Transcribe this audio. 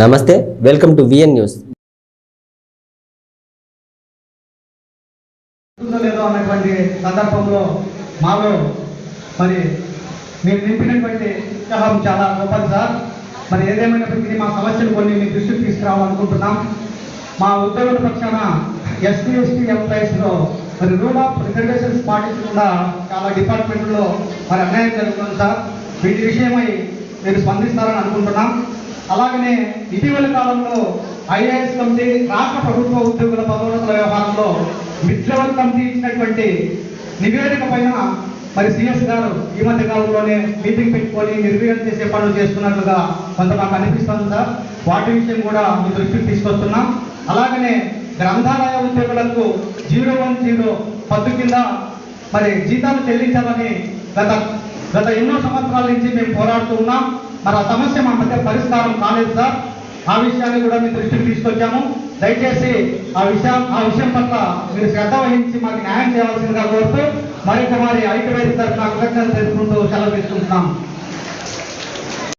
నమస్తే welcome to VN news. లేదో అనేటువంటి సందర్భంలో మాలో మరి మీరు నింపినటువంటి ఉత్సాహం చాలా గొప్పది సార్. మరి ఏదేమైనప్పటికీ మా సమస్యలు కొన్ని మీ దృష్టికి తీసుకురావాలనుకుంటున్నాం. మా ఉద్యోగుల పక్షాన ఎస్టీ ఎస్టీ ఎంప్లాయీస్లో మరి రూల్ ఆఫ్ రిజర్వేషన్స్ పాటించకుండా చాలా డిపార్ట్మెంట్లో మరి అన్యాయం జరుగుతుంది సార్. వీటి విషయమై మీరు స్పందిస్తారని అనుకుంటున్నాం. అలాగనే ఇటీవల కాలంలో ఐఏఎస్ కమిటీ రాష్ట్ర ప్రభుత్వ ఉద్యోగుల పదోన్నతుల వ్యవహారంలో మిడ్ లెవెల్ కమిటీ ఇచ్చినటువంటి నివేదిక పైన మరి సిఎస్ గారు ఈ మధ్య కాలంలోనే మీటింగ్ పెట్టుకొని నిర్వీర్యం చేసే పనులు చేస్తున్నట్లుగా కొంత మాకు అనిపిస్తుంది సార్. వాటి విషయం కూడా మీ దృష్టికి తీసుకొస్తున్నాం. అలాగనే గ్రంథాలయ ఉద్యోగులకు జీరో వన్ జీరో పద్దు కింద మరి జీతాలు చెల్లించాలని గత గత ఎన్నో సంవత్సరాల నుంచి మేము పోరాడుతూ ఉన్నాం. మరి ఆ సమస్య మా మధ్య పరిష్కారం కాలేదు సార్. ఆ విషయాన్ని కూడా మీ దృష్టికి తీసుకొచ్చాము. దయచేసి ఆ విషయం ఆ విషయం పట్ల మీరు శ్రద్ధ వహించి మాకు న్యాయం చేయాల్సిందిగా కోరుతూ మరి మరి ఐక్యవేది తరఫున కృతజ్ఞతలు తెలుసుకుంటూ సెలవు తీసుకుంటున్నాం.